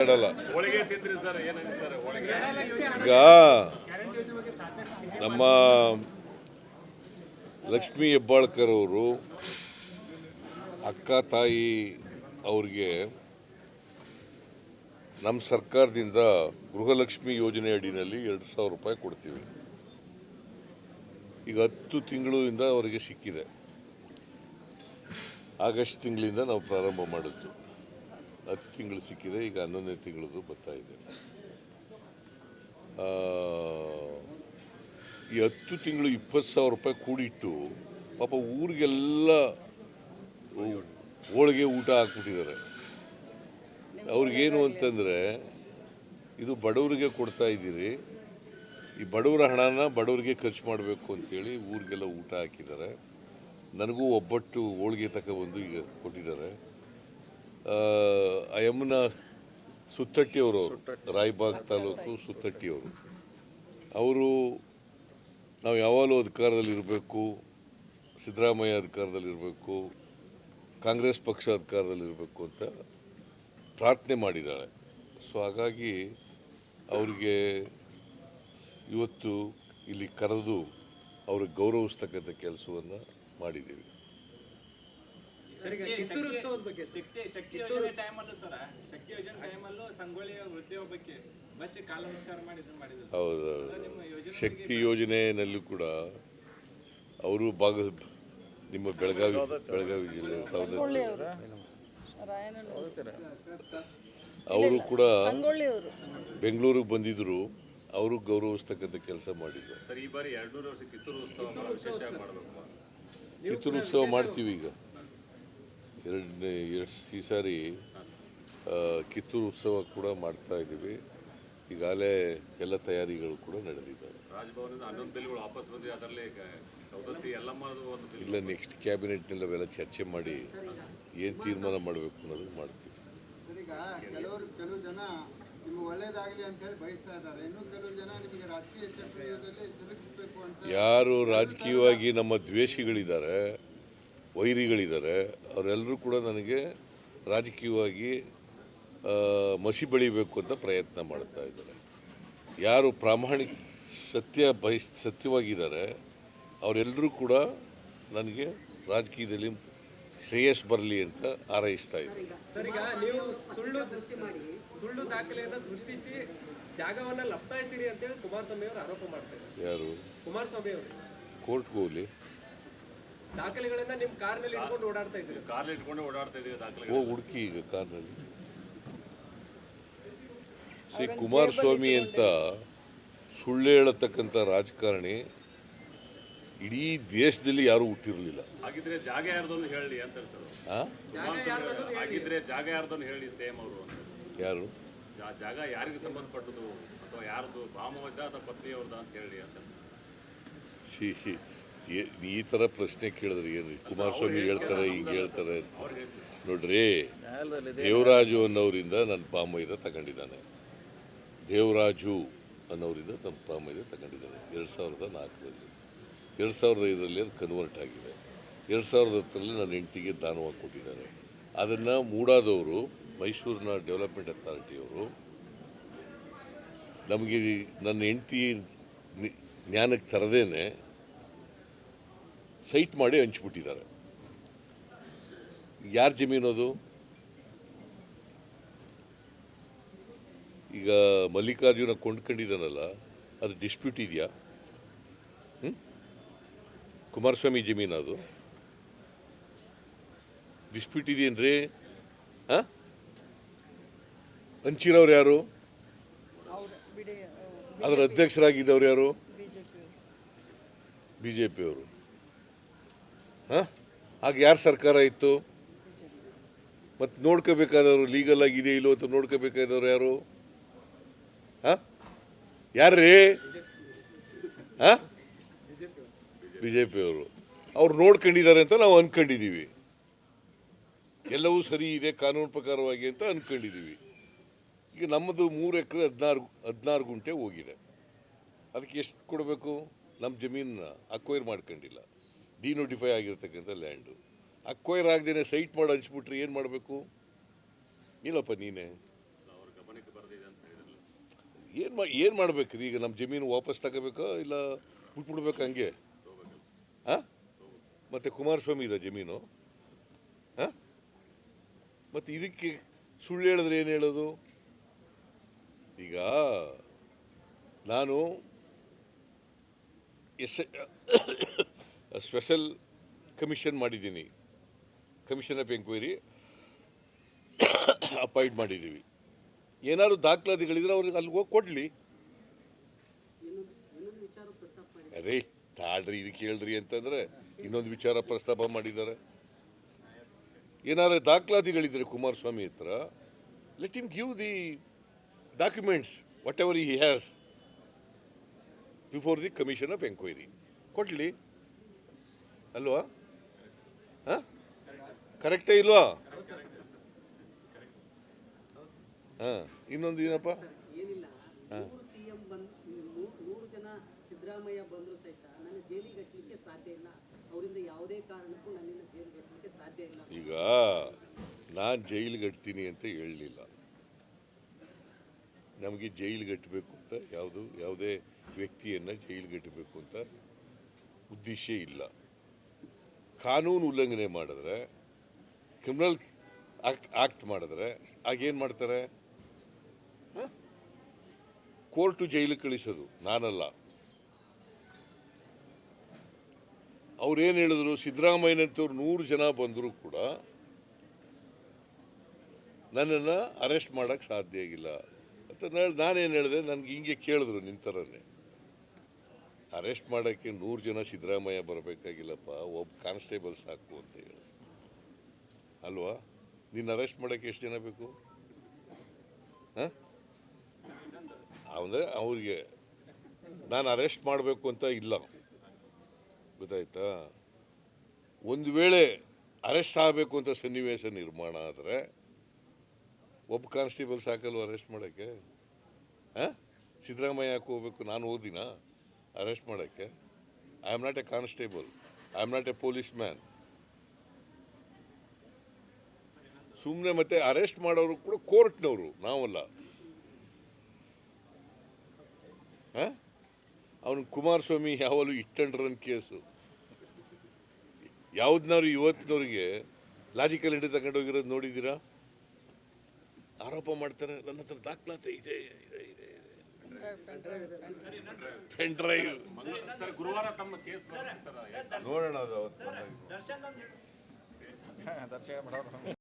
ಈಗ ನಮ್ಮ ಲಕ್ಷ್ಮೀ ಹೆಬ್ಬಾಳ್ಕರ್ ಅವರು ಅಕ್ಕ ತಾಯಿ ಅವ್ರಿಗೆ ನಮ್ಮ ಸರ್ಕಾರದಿಂದ ಗೃಹಲಕ್ಷ್ಮಿ ಯೋಜನೆ ಅಡಿನಲ್ಲಿ ಎರಡು ಸಾವಿರ ರೂಪಾಯಿ ಕೊಡ್ತೀವಿ. ಈಗ ಹತ್ತು ತಿಂಗಳಿಂದ ಅವರಿಗೆ ಸಿಕ್ಕಿದೆ. ಆಗಸ್ಟ್ ತಿಂಗಳಿಂದ ನಾವು ಪ್ರಾರಂಭ ಮಾಡಿದ್ದು. ಹತ್ತು ತಿಂಗಳು ಸಿಕ್ಕಿದೆ, ಈಗ ಹನ್ನೊಂದನೇ ತಿಂಗಳದು ಬರ್ತಾ ಇದೆ. ಈ ಹತ್ತು ತಿಂಗಳು ಇಪ್ಪತ್ತು ಸಾವಿರ ರೂಪಾಯಿ ಕೂಡಿಟ್ಟು ಪಾಪ ಊರಿಗೆಲ್ಲ ಹೋಳಿಗೆ ಊಟ ಹಾಕ್ಬಿಟ್ಟಿದ್ದಾರೆ. ಅವ್ರಿಗೇನು ಅಂತಂದರೆ, ಇದು ಬಡವರಿಗೆ ಕೊಡ್ತಾ ಇದ್ದೀರಿ, ಈ ಬಡವರ ಹಣನ ಬಡವರಿಗೆ ಖರ್ಚು ಮಾಡಬೇಕು ಅಂತೇಳಿ ಊರಿಗೆಲ್ಲ ಊಟ ಹಾಕಿದ್ದಾರೆ. ನನಗೂ ಒಬ್ಬಟ್ಟು ಹೋಳಿಗೆ ತಗೊಬಂದು ಈಗ ಕೊಟ್ಟಿದ್ದಾರೆ. ಯಮುನ ಸುತ್ತಟ್ಟಿಯವರು, ರಾಯಬಾಗ್ ತಾಲೂಕು ಸುತ್ತಟ್ಟಿಯವರು. ಅವರು ನಾವು ಯಾವಾಗಲೂ ಅಧಿಕಾರದಲ್ಲಿ ಇರಬೇಕು, ಸಿದ್ದರಾಮಯ್ಯ ಅಧಿಕಾರದಲ್ಲಿರಬೇಕು ಕಾಂಗ್ರೆಸ್ ಪಕ್ಷ ಅಧಿಕಾರದಲ್ಲಿ ಇರಬೇಕು ಅಂತ ಪ್ರಾರ್ಥನೆ ಮಾಡಿದ್ದಾಳೆ ಸೊ ಹಾಗಾಗಿ ಅವರಿಗೆ ಇವತ್ತು ಇಲ್ಲಿ ಕರೆದು ಅವ್ರಿಗೆ ಗೌರವಿಸ್ತಕ್ಕಂಥ ಕೆಲಸವನ್ನು ಮಾಡಿದ್ದೀವಿ. ಕಿತ್ತೂರು ಉತ್ಸವದ ಬಗ್ಗೆ ಶಕ್ತಿ ಶಕ್ತಿ ಯೋಜನೆ ಟೈಮಲ್ಲೂ ಸರ. ಶಕ್ತಿ ಯೋಜನೆ ಟೈಮಲ್ಲೂ ಸಂಗೊಳ್ಳಿ ವೃದ್ಧಿ ಒಬ್ಬಕ್ಕೆ ಬಸ್ ಕಾಲ ನಮಸ್ಕಾರ ಮಾಡಿ ಇದನ್ನ ಮಾಡಿದ್ರು. ಹೌದು ಶಕ್ತಿ ಯೋಜನೆಯಲ್ಲೂ ಕೂಡ ಅವರು ಭಾಗ ನಿಮ್ಮ ಬೆಳಗಾವಿ ಬೆಳಗಾವಿ ಜಿಲ್ಲೆ ಸೌದತ್ತಿ ಅವರು. ಕೂಡ ಬೆಂಗಳೂರಿಗೆ ಬಂದಿದ್ರು. ಅವರು ಗೌರವಿಸ್ತಕ್ಕಂಥ ಕೆಲಸ ಮಾಡಿದ್ರು. ಸರ್ ಈ ಬಾರಿ ಮಾಡಬೇಕು. ಕಿತ್ತೂರು ಉತ್ಸವ ಮಾಡ್ತೀವಿ ಈಗ. ಎರಡನೇ ಎರಡು ಈ ಸಾರಿ ಕಿತ್ತೂರು ಉತ್ಸವ ಕೂಡ ಮಾಡ್ತಾ ಇದ್ದೀವಿ. ಈಗಾಗಲೇ ಎಲ್ಲ ತಯಾರಿಗಳು ಕೂಡ ನಡೆದಿದ್ದಾವೆ. ಇಲ್ಲ ನೆಕ್ಸ್ಟ್ ಕ್ಯಾಬಿನೆಟ್ನಲ್ಲಿ ಅವೆಲ್ಲ ಚರ್ಚೆ ಮಾಡಿ ಏನು ತೀರ್ಮಾನ ಮಾಡಬೇಕು ಅನ್ನೋದು ಮಾಡ್ತೀವಿ. ಈಗ ಕೆಲವರು ಕೆಲವು ಜನ ನಿಮ್ಗೆ ಒಳ್ಳೇದಾಗ್ಲಿ ಅಂತ ಹೇಳಿ ಬಯಸ್ತಾ ಇದ್ದಾರೆ. ಇನ್ನು ಕೆಲವು ಜನ ನಿಮಗೆ ರಾಜಕೀಯ ಚಕ್ರವ್ಯೂಹದಲ್ಲಿ ತಿರುಗಿಸ್ಬೇಕು ಅಂತ ಯಾರು ರಾಜಕೀಯವಾಗಿ ನಮ್ಮ ದ್ವೇಷಿಗಳಿದ್ದಾರೆ ವೈರಿಗಳಿದ್ದಾರೆ ಅವರೆಲ್ಲರೂ ಕೂಡ ನನಗೆ ರಾಜಕೀಯವಾಗಿ ಮಸಿ ಬೆಳಿಬೇಕು ಅಂತ ಪ್ರಯತ್ನ ಮಾಡ್ತಾ ಇದ್ದಾರೆ. ಯಾರು ಪ್ರಾಮಾಣಿಕ ಸತ್ಯ ಬಯಸ್ ಸತ್ಯವಾಗಿದ್ದಾರೆ ಅವರೆಲ್ಲರೂ ಕೂಡ ನನಗೆ ರಾಜಕೀಯದಲ್ಲಿ ಶ್ರೇಯಸ್ ಬರಲಿ ಅಂತ ಹಾರೈಸ್ತಾ ಇದ್ದಾರೆ. ಯಾರು? ಕುಮಾರಸ್ವಾಮಿ ಕೋರ್ಟ್ಗೆ ಹೋಗಲಿ. ದಾಖಲೆಗಳನ್ನ ನಿಮ್ಮ ಕಾರ್ನಲ್ಲಿ ಇಟ್ಕೊಂಡು ಓಡಾಡ್ತಾ ಇದ್ರು ಕಾರ್ಲಿ ಇಟ್ಕೊಂಡು ಓಡಾಡ್ತಾ ಇದ್ದೀವಿ ದಾಖಲೆ ಹೋಗಿ ಹುಡುಕಿ ಈಗ ಕಾರ್ನಲ್ಲಿ. ಸಿ ಕುಮಾರಸ್ವಾಮಿ ಅಂತ ಸುಳ್ಳು ಹೇಳತಕ್ಕಂಥ ರಾಜಕಾರಣಿ ಇಡೀ ದೇಶದಲ್ಲಿ ಯಾರೂ ಹುಟ್ಟಿರಲಿಲ್ಲ. ಹಾಗಿದ್ರೆ ಜಾಗ ಯಾರ್ದೊಂದು ಹೇಳಿ ಅಂತ? ಹಾಗಿದ್ರೆ ಜಾಗ ಯಾರ್ದೊಂದು ಹೇಳಿ ಸೇಮ್ ಅವರು ಅಂತ. ಯಾರು? ಆ ಜಾಗ ಯಾರಿಗೆ ಸಂಬಂಧಪಟ್ಟದು ಅಥವಾ ಯಾರ್ದು ಭಾಮವದ್ದ ಅಥವಾ ಪತ್ನಿಯವ್ರದ ಅಂತ ಹೇಳಿ ಅಂತ. ಈ ಥರ ಪ್ರಶ್ನೆ ಕೇಳಿದ್ರೆ ಏನು ಕುಮಾರಸ್ವಾಮಿ ಹೇಳ್ತಾರೆ ಹಿಂಗೆ ಹೇಳ್ತಾರೆ ನೋಡ್ರಿ ದೇವರಾಜು ಅನ್ನೋರಿಂದ ನನ್ನ ಪಾಮೈದ ತಗೊಂಡಿದ್ದಾನೆ. ದೇವರಾಜು ಅನ್ನೋರಿಂದ ನನ್ನ ಪಾಮೈದ ತಗೊಂಡಿದ್ದಾನೆ. ಎರಡು ಸಾವಿರದ ನಾಲ್ಕರಲ್ಲಿ. ಎರಡು ಸಾವಿರದ ಐದರಲ್ಲಿ ಅದು ಕನ್ವರ್ಟ್ ಆಗಿದೆ. ಎರಡು ಸಾವಿರದ ಹತ್ತರಲ್ಲಿ ನನ್ನ ಹೆಂಡತಿಗೆ ದಾನವಾಗಿ ಕೊಟ್ಟಿದ್ದಾರೆ ಅದನ್ನು ಮೂಡಾದವರು ಮೈಸೂರಿನ ಡೆವಲಪ್ಮೆಂಟ್ ಅಥಾರಿಟಿಯವರು ನಮಗೆ ನನ್ನ ಹೆಂಡತಿ ಜ್ಞಾನಕ್ಕೆ ತರದೇನೆ ಸೈಟ್ ಮಾಡಿ ಹಂಚ್ಬಿಟ್ಟಿದ್ದಾರೆ. ಯಾರ ಜಮೀನು ಅದು? ಈಗ ಮಲ್ಲಿಕಾರ್ಜುನ ಕೊಂಡ್ಕೊಂಡಿದ್ದಾನಲ್ಲ ಅದು ಡಿಸ್ಪ್ಯೂಟ್ ಇದೆಯಾ? ಹ್ಞೂ ಕುಮಾರಸ್ವಾಮಿ ಜಮೀನು ಅದು? ಡಿಸ್ಪ್ಯೂಟ್ ಇದೆಯೇನ್ರಿ ಹಾಂ? ಹಂಚಿರೋರು ಯಾರು? ಅದರ ಅಧ್ಯಕ್ಷರಾಗಿದ್ದವ್ರು ಯಾರು? ಬಿ ಜೆ ಪಿಯವರು ಹಾಂ? ಆಗ ಯಾರು ಸರ್ಕಾರ ಇತ್ತು? ಮತ್ತು ನೋಡ್ಕೋಬೇಕಾದವರು ಲೀಗಲ್ ಆಗಿದೆ ಇಲ್ಲೋ ಅಂತ ನೋಡ್ಕೋಬೇಕಾದವ್ರು ಯಾರು? ಹಾಂ? ಯಾರ್ರೀ? ಹಾಂ? ಬಿ ಜೆ ಪಿಯವರು ಅವ್ರು ನೋಡ್ಕೊಂಡಿದ್ದಾರೆ ಅಂತ ನಾವು ಅಂದ್ಕೊಂಡಿದ್ದೀವಿ ಎಲ್ಲವೂ ಸರಿ ಇದೆ, ಕಾನೂನು ಪ್ರಕಾರವಾಗಿ ಅಂತ ಅಂದ್ಕೊಂಡಿದ್ದೀವಿ ಈಗ ನಮ್ಮದು ಮೂರು ಎಕರೆ ಹದಿನಾರು ಹದಿನಾರು ಗುಂಟೆ ಹೋಗಿದೆ. ಅದಕ್ಕೆ ಎಷ್ಟು ಕೊಡಬೇಕು? ನಮ್ಮ ಜಮೀನನ್ನ ಅಕ್ವೈರ್ ಮಾಡ್ಕೊಂಡಿಲ್ಲ. ಡಿನೋಟಿಫೈ ಆಗಿರ್ತಕ್ಕಂಥ ಲ್ಯಾಂಡು ಅಕ್ವೈರ್ ಆಗದೇನೆ ಸೈಟ್ ಮಾಡಿ ಹಂಚ್ಬಿಟ್ರೆ ಏನು ಮಾಡಬೇಕು? ಇಲ್ಲಪ್ಪ ನೀನೇ. ಏನು ಮಾ, ಏನು ಮಾಡ್ಬೇಕ್ರಿ ಈಗ ನಮ್ಮ ಜಮೀನು ವಾಪಸ್ ತಗೋಬೇಕಾ ಇಲ್ಲ ಬಿಟ್ಬಿಡ್ಬೇಕಾ ಹಂಗೆ? ಹಾಂ ಮತ್ತು ಕುಮಾರಸ್ವಾಮಿ ಇದೆ ಜಮೀನು. ಹಾಂ ಮತ್ತು ಇದಕ್ಕೆ ಸುಳ್ಳು ಹೇಳಿದ್ರೆ ಏನು ಹೇಳೋದು? ಈಗ ನಾನು ಎಸ್ ಸ್ಪೆಷಲ್ ಕಮಿಷನ್ ಮಾಡಿದ್ದೀನಿ. ಕಮಿಷನ್ ಆಫ್ ಎಂಕ್ವೈರಿ ಅಪಾಯಿಂಟ್ ಮಾಡಿದ್ದೀವಿ. ಏನಾದ್ರು ದಾಖಲಾತಿಗಳಿದ್ರೆ ಅವ್ರಿಗೆ ಅಲ್ಲಿ ಹೋಗಿ ಕೊಡಲಿ. ಅರೇ ತಾಳ್ರಿ ಇದು ಕೇಳ್ರಿ ಅಂತಂದ್ರೆ ಇನ್ನೊಂದು ವಿಚಾರ ಪ್ರಸ್ತಾಪ ಮಾಡಿದ್ದಾರೆ. ಏನಾದ್ರು ದಾಖಲಾತಿಗಳಿದ್ರೆ ಕುಮಾರಸ್ವಾಮಿ ಹತ್ರ let him give the documents whatever he has before the commission of enquiry ಕೊಡಲಿ. ಅಲ್ವಾ? ಹಾಂ? ಕರೆಕ್ಟೇ ಇಲ್ವಾ? ಹಾಂ ಇನ್ನೊಂದು ಏನಪ್ಪ? ಏನಿಲ್ಲ. ನೂರು ಸಿ ಎಂ ಬಂದ್ ಜನ ಸಿದ್ದರಾಮಯ್ಯ ಬಂದರೂ ಸಹಿತ ನನ್ನ ಜೈಲಿಗೆ ಹಚ್ಚಲಿಕ್ಕೆ ಸಾಧ್ಯ ಇಲ್ಲ. ಅವರಿಂದ ಯಾವುದೇ ಕಾರಣಕ್ಕೂ ನನ್ನನ್ನು ಜೈಲಿಗೆ ಹಚ್ಚಲಿಕ್ಕೆ ಸಾಧ್ಯ ಇಲ್ಲ. ಈಗ ನಾನು ಜೈಲಿಗೆ ಕಟ್ತೀನಿ ಅಂತ ಹೇಳಲಿಲ್ಲ. ನಮಗೆ ಜೈಲಿಗೆ ಕಟ್ಟಬೇಕು ಅಂತ ಯಾವುದು ಯಾವುದೇ ವ್ಯಕ್ತಿಯನ್ನು ಜೈಲಿಗೆ ಕಟ್ಟಬೇಕು ಅಂತ ಉದ್ದೇಶ ಇಲ್ಲ. ಕಾನೂನು ಉಲ್ಲಂಘನೆ ಮಾಡಿದ್ರೆ ಕ್ರಿಮಿನಲ್ ಆಕ್ಟ್ ಮಾಡಿದ್ರೆ ಮಾಡಿದ್ರೆ ಆಗೇನು ಮಾಡ್ತಾರೆ? ಕೋರ್ಟು ಜೈಲಿಗೆ ಕಳಿಸೋದು, ನಾನಲ್ಲ. ಅವ್ರೇನು ಹೇಳಿದ್ರು? ಸಿದ್ದರಾಮಯ್ಯನಂತವ್ರು ನೂರು ಜನ ಬಂದರೂ ಕೂಡ ನನ್ನನ್ನು ಅರೆಸ್ಟ್ ಮಾಡೋಕ್ಕೆ ಸಾಧ್ಯ ಆಗಿಲ್ಲ ಅಂತ ನಾನು ನಾನೇನು ಹೇಳಿದೆ? ನನಗೆ ಹಿಂಗೆ ಕೇಳಿದ್ರು ನಿಂತರನ್ನೇ. ಅರೆಸ್ಟ್ ಮಾಡೋಕ್ಕೆ ನೂರು ಜನ ಸಿದ್ದರಾಮಯ್ಯ ಬರಬೇಕಾಗಿಲ್ಲಪ್ಪ ಒಬ್ಬ ಕಾನ್ಸ್ಟೇಬಲ್ ಸಾಕು ಅಂತ ಹೇಳಿ. ಅಲ್ವಾ? ನೀನು ಅರೆಸ್ಟ್ ಮಾಡೋಕ್ಕೆ ಎಷ್ಟು ಜನ ಬೇಕು? ಹಾಂ? ಅಂದರೆ ಅವ್ರಿಗೆ ನಾನು ಅರೆಸ್ಟ್ ಮಾಡಬೇಕು ಅಂತ ಇಲ್ಲ. ಗೊತ್ತಾಯ್ತಾ? ಒಂದು ವೇಳೆ ಅರೆಸ್ಟ್ ಆಗಬೇಕು ಅಂತ ಸನ್ನಿವೇಶ ನಿರ್ಮಾಣ ಆದರೆ ಒಬ್ಬ ಕಾನ್ಸ್ಟೇಬಲ್ ಸಾಕಲ್ವ ಅರೆಸ್ಟ್ ಮಾಡೋಕ್ಕೆ? ಹಾಂ? ಸಿದ್ದರಾಮಯ್ಯ ಹೋಗ್ಬೇಕು? ನಾನು ಓದಿನ ಅರೆಸ್ಟ್ ಮಾಡೋಕ್ಕೆ. I am not a constable I am not a policeman ಸುಮ್ಮನೆ ಮತ್ತೆ ಅರೆಸ್ಟ್ ಮಾಡೋರು ಕೂಡ ಕೋರ್ಟ್ನವರು ನಾವಲ್ಲ. ಅವನು ಕುಮಾರಸ್ವಾಮಿ ಯಾವಾಗಲೂ ಇಟ್ ಅಂಡ್ ರನ್ ಕೇಸು. ಯಾವ್ದನ್ನಾರು ಇವತ್ತಿನವ್ರಿಗೆ ಲಾಜಿಕಲ್ ಇಂಡಿ ತಗೊಂಡೋಗಿರೋದು ನೋಡಿದ್ದೀರಾ? ಆರೋಪ ಮಾಡ್ತಾರೆ, ನನ್ನ ಹತ್ರ ದಾಖಲಾತಿ ಇದೆ ಇದೆ ಇದೆ. ಪೆನ್ ಡ್ರೈವ್ ಸರ್ ಗುರುವಾರ ತಮ್ಮ ಕೇಸ್ ಬರುತ್ತೆ ಸರ್ ನೋಡೋಣ ಅದು ಅವತ್ತು. ದರ್ಶನ್ ಒಂದು